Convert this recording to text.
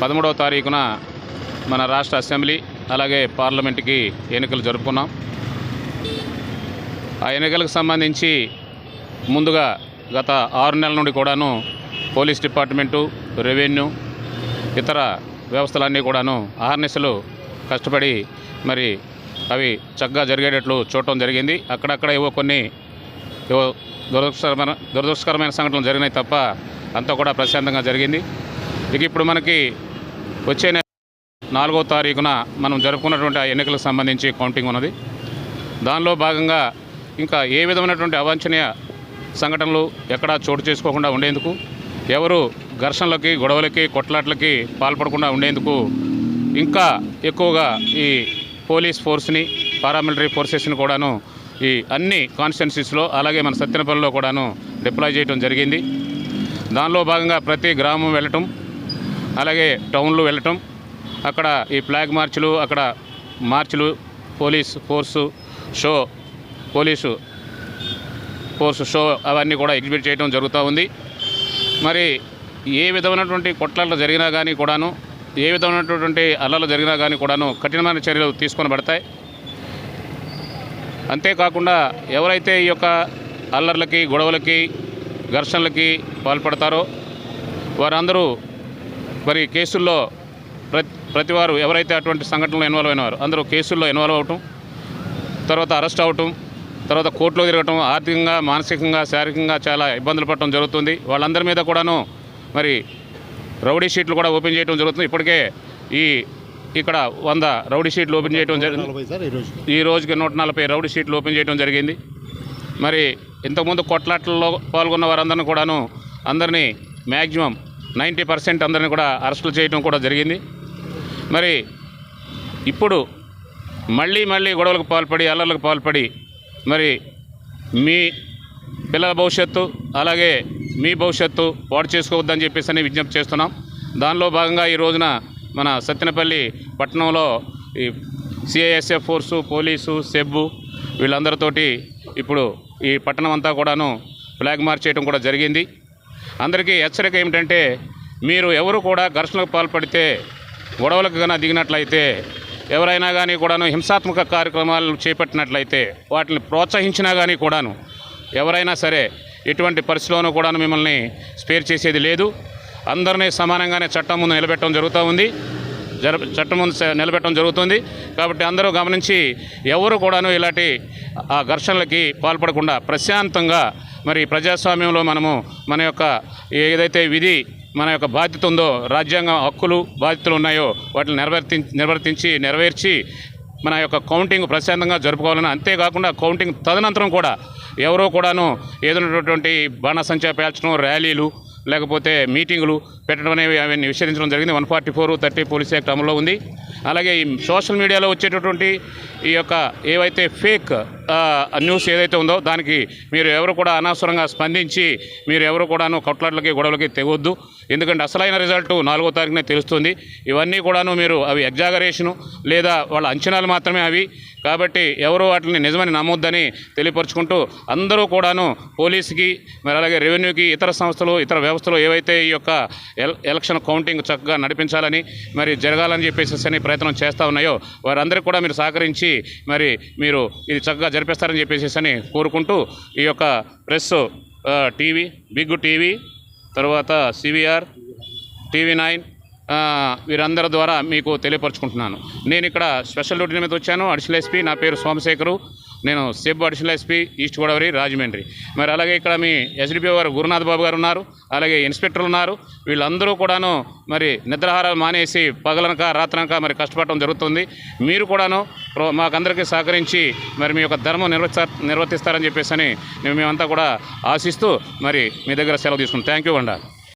పదమూడవ తారీఖున మన రాష్ట్ర అసెంబ్లీ అలాగే పార్లమెంట్కి ఎన్నికలు జరుపుకున్నాం. ఆ ఎన్నికలకు సంబంధించి ముందుగా గత ఆరు నెలల నుండి కూడాను పోలీస్ డిపార్ట్మెంటు రెవెన్యూ ఇతర వ్యవస్థలన్నీ కూడాను ఆహర్నిశలు కష్టపడి మరి అవి చక్కగా జరిగేటట్లు చూడటం జరిగింది. అక్కడక్కడ ఏవో కొన్ని ఏవో దురదృష్టకరమైన దురదృష్టకరమైన సంఘటనలు జరిగినాయి తప్ప అంతా కూడా ప్రశాంతంగా జరిగింది. ఇక ఇప్పుడు మనకి వచ్చే నెల నాలుగో తారీఖున మనం జరుపుకున్నటువంటి ఆ ఎన్నికలకు సంబంధించి కౌంటింగ్ ఉన్నది. దానిలో భాగంగా ఇంకా ఏ విధమైనటువంటి అవాంఛనీయ సంఘటనలు ఎక్కడా చోటు చేసుకోకుండా ఉండేందుకు ఎవరు ఘర్షణలకి గొడవలకి కొట్లాట్లకి పాల్పడకుండా ఉండేందుకు ఇంకా ఎక్కువగా ఈ పోలీస్ ఫోర్స్ని పారామిలిటరీ ఫోర్సెస్ని కూడాను ఈ అన్ని కాన్స్టిట్యున్సీస్లో అలాగే మన సత్యనపల్లిలో కూడాను డిప్లాయ్ చేయడం జరిగింది. దానిలో భాగంగా ప్రతి గ్రామం వెళ్ళటం అలాగే టౌన్లు వెళ్ళటం అక్కడ ఈ ఫ్లాగ్ మార్చులు అక్కడ మార్చులు police force show police force show అవన్నీ కూడా ఎగ్జిబిట్ చేయడం జరుగుతూ ఉంది. మరి ఏ విధమైనటువంటి కొట్లలో జరిగినా కానీ కూడాను ఏ విధమైనటువంటి అల్లలు జరిగినా కానీ కూడాను కఠినమైన చర్యలు తీసుకొని పడతాయి. అంతేకాకుండా ఎవరైతే ఈ యొక్క అల్లర్లకి గొడవలకి ఘర్షణలకి పాల్పడతారో వారందరూ మరి కేసుల్లో ప్రతి ప్రతివారు ఎవరైతే అటువంటి సంఘటనలో ఇన్వాల్వ్ అయినారో అందరూ కేసుల్లో ఇన్వాల్వ్ అవటం తర్వాత అరెస్ట్ అవటం తర్వాత కోర్టులో తిరగటం ఆర్థికంగా మానసికంగా శారీరకంగా చాలా ఇబ్బందులు పడటం జరుగుతుంది. వాళ్ళందరి మీద కూడాను మరి రౌడీ షీట్లు కూడా ఓపెన్ చేయడం జరుగుతుంది. ఇప్పటికే ఈ ఇక్కడ వంద రౌడీ షీట్లు ఓపెన్ చేయడం జరిగింది ఈ రోజుకి. నూట నలభై రౌడీ షీట్లు ఓపెన్ చేయడం జరిగింది. మరి ఇంతకుముందు కొట్లాట్లలో పాల్గొన్న వారందరిని కూడాను అందరినీ మ్యాక్సిమం నైంటీ పర్సెంట్ అందరిని కూడా అరెస్టులు చేయడం కూడా జరిగింది. మరి ఇప్పుడు మళ్ళీ మళ్ళీ గొడవలకు పాల్పడి అల్లర్లకు పాల్పడి మరి మీ పిల్లల భవిష్యత్తు అలాగే మీ భవిష్యత్తు పాడు చేసుకోవద్దని చెప్పేసి అని విజ్ఞప్తి చేస్తున్నాం. దానిలో భాగంగా ఈ రోజున మన సత్తెనపల్లి పట్టణంలో ఈ సిఐఎస్ఎఫ్ ఫోర్సు పోలీసు సెబ్బు వీళ్ళందరితోటి ఇప్పుడు ఈ పట్టణం అంతా కూడాను ఫ్లాగ్ మార్చ్ చేయడం కూడా జరిగింది. అందరికీ హెచ్చరిక ఏమిటంటే మీరు ఎవరు కూడా ఘర్షణకు పాల్పడితే గొడవలకు కన్నా దిగినట్లయితే ఎవరైనా కానీ కూడాను హింసాత్మక కార్యక్రమాలు చేపట్టినట్లయితే వాటిని ప్రోత్సహించినా కానీ కూడాను ఎవరైనా సరే ఎటువంటి పరిస్థితిలోనూ కూడాను మిమ్మల్ని స్పేర్ చేసేది లేదు. అందరినీ సమానంగానే చట్టం ముందు నిలబెట్టడం జరుగుతూ ఉంది. జర చట్టం ముందు నిలబెట్టడం జరుగుతుంది. కాబట్టి అందరూ గమనించి ఎవరు కూడాను ఇలాంటి ఆ ఘర్షణలకి పాల్పడకుండా ప్రశాంతంగా మరి ప్రజాస్వామ్యంలో మనము మన యొక్క ఏదైతే విధి మన యొక్క బాధ్యత ఉందో రాజ్యాంగ హక్కులు బాధ్యతలు ఉన్నాయో వాటిని నిర్వర్తి నిర్వర్తించి నెరవేర్చి మన యొక్క కౌంటింగ్ ప్రశాంతంగా జరుపుకోవాలని అంతేకాకుండా కౌంటింగ్ తదనంతరం కూడా ఎవరో కూడాను ఏదైనటువంటి బాణసంచా పేల్చడం ర్యాలీలు లేకపోతే మీటింగులు పెట్టడం అనేవి అవన్నీ నిషేధించడం జరిగింది. One forty four thirty police act అమల్లో ఉంది. అలాగే ఈ సోషల్ మీడియాలో వచ్చేటటువంటి ఈ యొక్క ఏవైతే ఫేక్ న్యూస్ ఏదైతే ఉందో దానికి మీరు ఎవరు కూడా అనవసరంగా స్పందించి మీరు ఎవరు కూడాను కొట్లాట్లకి గొడవలకి తెగొద్దు. ఎందుకంటే అసలైన రిజల్ట్ నాలుగో తారీఖునే తెలుస్తుంది. ఇవన్నీ కూడాను మీరు అవి ఎగ్జాగరేషను లేదా వాళ్ళ అంచనాలు మాత్రమే అవి. కాబట్టి ఎవరు వాటిని నిజమని నమ్మొద్దని తెలియపరుచుకుంటూ అందరూ కూడాను పోలీసుకి మరి అలాగే రెవెన్యూకి ఇతర సంస్థలు ఇతర వ్యవస్థలు ఏవైతే ఈ యొక్క ఎల్ ఎలక్షన్ కౌంటింగ్ చక్కగా నడిపించాలని మరి జరగాలని చెప్పేసి అని ప్రయత్నం చేస్తూ ఉన్నాయో వారందరికీ కూడా మీరు సహకరించి మరి మీరు ఇది చక్కగా జరిపిస్తారని చెప్పేసి అని కోరుకుంటూ ఈ యొక్క ప్రెస్ టీవీ బిగ్ టీవీ తర్వాత సివిఆర్ టీవీ నైన్ వీరందరి ద్వారా మీకు తెలియపరచుకుంటున్నాను. నేను ఇక్కడ స్పెషల్ డ్యూటీ మీద వచ్చాను. అడిషనల్ ఎస్పీ నా పేరు సోమశేఖరు. నేను safe additional SP east Godavari Rajahmundry. మరి అలాగే ఇక్కడ మీ ఎస్డిపిఓ గారు గురునాథ్ బాబు గారు ఉన్నారు అలాగే ఇన్స్పెక్టర్లు ఉన్నారు. వీళ్ళందరూ కూడాను మరి నిద్రాహారాలు మానేసి పగలనక రాత్రనక మరి కష్టపడటం జరుగుతుంది. మీరు కూడాను ప్రో- మాకందరికీ సహకరించి మరి మీ యొక్క ధర్మం నిర్వర్తిస్తా నిర్వర్తిస్తారని చెప్పేసి అని మేమంతా కూడా ఆశిస్తూ మరి మీ దగ్గర సెలవు తీసుకుంటాం. Thank you